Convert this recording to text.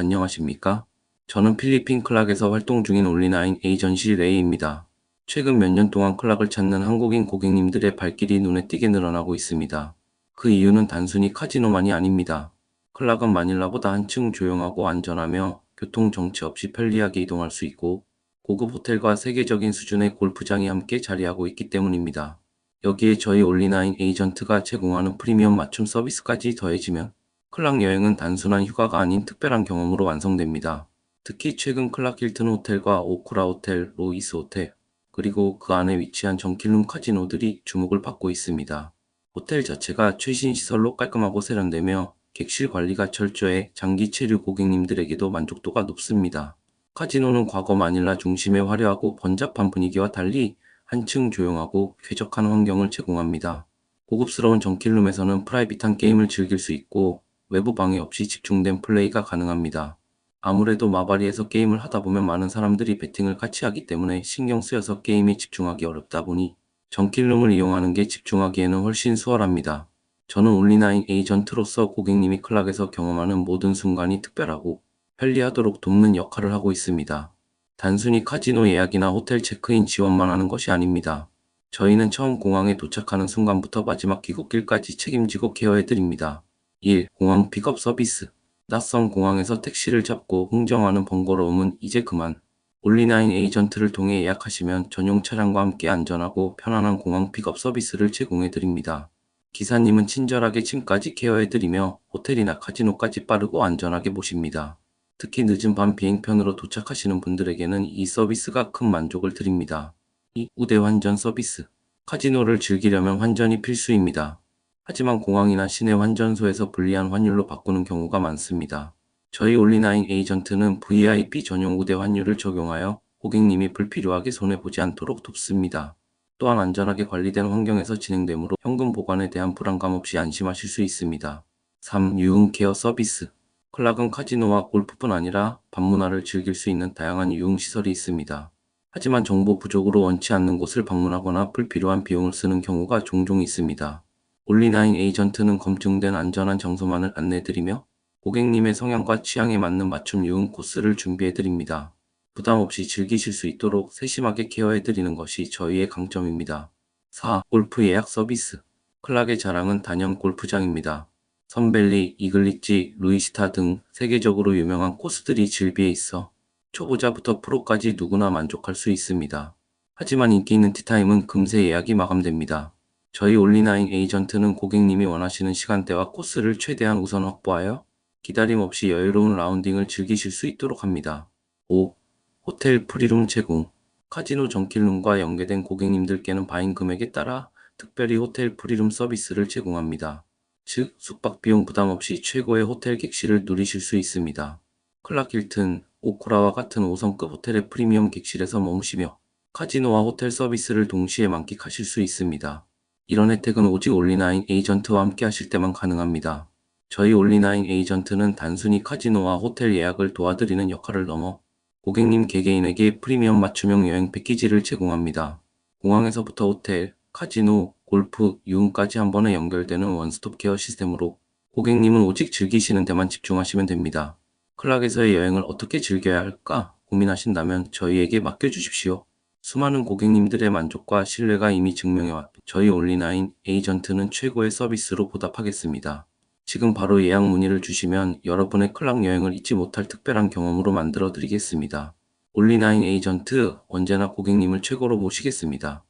안녕하십니까? 저는 필리핀 클락에서 활동 중인 올리나인 에이전시 레이입니다. 최근 몇 년 동안 클락을 찾는 한국인 고객님들의 발길이 눈에 띄게 늘어나고 있습니다. 그 이유는 단순히 카지노만이 아닙니다. 클락은 마닐라보다 한층 조용하고 안전하며 교통 정체 없이 편리하게 이동할 수 있고 고급 호텔과 세계적인 수준의 골프장이 함께 자리하고 있기 때문입니다. 여기에 저희 올리나인 에이전트가 제공하는 프리미엄 맞춤 서비스까지 더해지면 클락 여행은 단순한 휴가가 아닌 특별한 경험으로 완성됩니다. 특히 최근 클락 힐튼 호텔과 오쿠라 호텔, 로이스 호텔, 그리고 그 안에 위치한 정킬룸 카지노들이 주목을 받고 있습니다. 호텔 자체가 최신 시설로 깔끔하고 세련되며 객실 관리가 철저해 장기 체류 고객님들에게도 만족도가 높습니다. 카지노는 과거 마닐라 중심의 화려하고 번잡한 분위기와 달리 한층 조용하고 쾌적한 환경을 제공합니다. 고급스러운 정킬룸에서는 프라이빗한 게임을 즐길 수 있고 외부 방해 없이 집중된 플레이가 가능합니다. 아무래도 마바리에서 게임을 하다 보면 많은 사람들이 배팅을 같이 하기 때문에 신경 쓰여서 게임에 집중하기 어렵다 보니 정킬룸을 이용하는 게 집중하기에는 훨씬 수월합니다. 저는 올리나인 에이전트로서 고객님이 클락에서 경험하는 모든 순간이 특별하고 편리하도록 돕는 역할을 하고 있습니다. 단순히 카지노 예약이나 호텔 체크인 지원만 하는 것이 아닙니다. 저희는 처음 공항에 도착하는 순간부터 마지막 귀국길까지 책임지고 케어해드립니다. 1. 공항 픽업 서비스. 낯선 공항에서 택시를 잡고 흥정하는 번거로움은 이제 그만. 올리나인 에이전트를 통해 예약하시면 전용 차량과 함께 안전하고 편안한 공항 픽업 서비스를 제공해드립니다. 기사님은 친절하게 짐까지 케어해드리며 호텔이나 카지노까지 빠르고 안전하게 모십니다. 특히 늦은 밤 비행편으로 도착하시는 분들에게는 이 서비스가 큰 만족을 드립니다. 2. 우대 환전 서비스. 카지노를 즐기려면 환전이 필수입니다. 하지만 공항이나 시내 환전소에서 불리한 환율로 바꾸는 경우가 많습니다. 저희 올리나인 에이전트는 VIP 전용 우대 환율을 적용하여 고객님이 불필요하게 손해보지 않도록 돕습니다. 또한 안전하게 관리된 환경에서 진행되므로 현금 보관에 대한 불안감 없이 안심하실 수 있습니다. 3. 유흥 케어 서비스. 클락은 카지노와 골프뿐 아니라 밤문화를 즐길 수 있는 다양한 유흥시설이 있습니다. 하지만 정보 부족으로 원치 않는 곳을 방문하거나 불필요한 비용을 쓰는 경우가 종종 있습니다. 올리나인 에이전트는 검증된 안전한 장소만을 안내드리며 고객님의 성향과 취향에 맞는 맞춤 유흥 코스를 준비해드립니다. 부담 없이 즐기실 수 있도록 세심하게 케어해드리는 것이 저희의 강점입니다. 4. 골프 예약 서비스. 클락의 자랑은 단연 골프장입니다. 선벨리, 이글리지, 루이스타 등 세계적으로 유명한 코스들이 즐비해 있어 초보자부터 프로까지 누구나 만족할 수 있습니다. 하지만 인기 있는 티타임은 금세 예약이 마감됩니다. 저희 올리나인 에이전트는 고객님이 원하시는 시간대와 코스를 최대한 우선 확보하여 기다림 없이 여유로운 라운딩을 즐기실 수 있도록 합니다. 5. 호텔 프리룸 제공. 카지노 정킬룸과 연계된 고객님들께는 바인 금액에 따라 특별히 호텔 프리룸 서비스를 제공합니다. 즉, 숙박 비용 부담 없이 최고의 호텔 객실을 누리실 수 있습니다. 클락 힐튼, 오코라와 같은 5성급 호텔의 프리미엄 객실에서 머무시며 카지노와 호텔 서비스를 동시에 만끽하실 수 있습니다. 이런 혜택은 오직 올리나인 에이전트와 함께 하실 때만 가능합니다. 저희 올리나인 에이전트는 단순히 카지노와 호텔 예약을 도와드리는 역할을 넘어 고객님 개개인에게 프리미엄 맞춤형 여행 패키지를 제공합니다. 공항에서부터 호텔, 카지노, 골프, 유흥까지 한 번에 연결되는 원스톱 케어 시스템으로 고객님은 오직 즐기시는 데만 집중하시면 됩니다. 클락에서의 여행을 어떻게 즐겨야 할까 고민하신다면 저희에게 맡겨주십시오. 수많은 고객님들의 만족과 신뢰가 이미 증명해왔 저희 올리나인 에이전트는 최고의 서비스로 보답하겠습니다. 지금 바로 예약 문의를 주시면 여러분의 클락 여행을 잊지 못할 특별한 경험으로 만들어 드리겠습니다. 올리나인 에이전트 언제나 고객님을 최고로 모시겠습니다.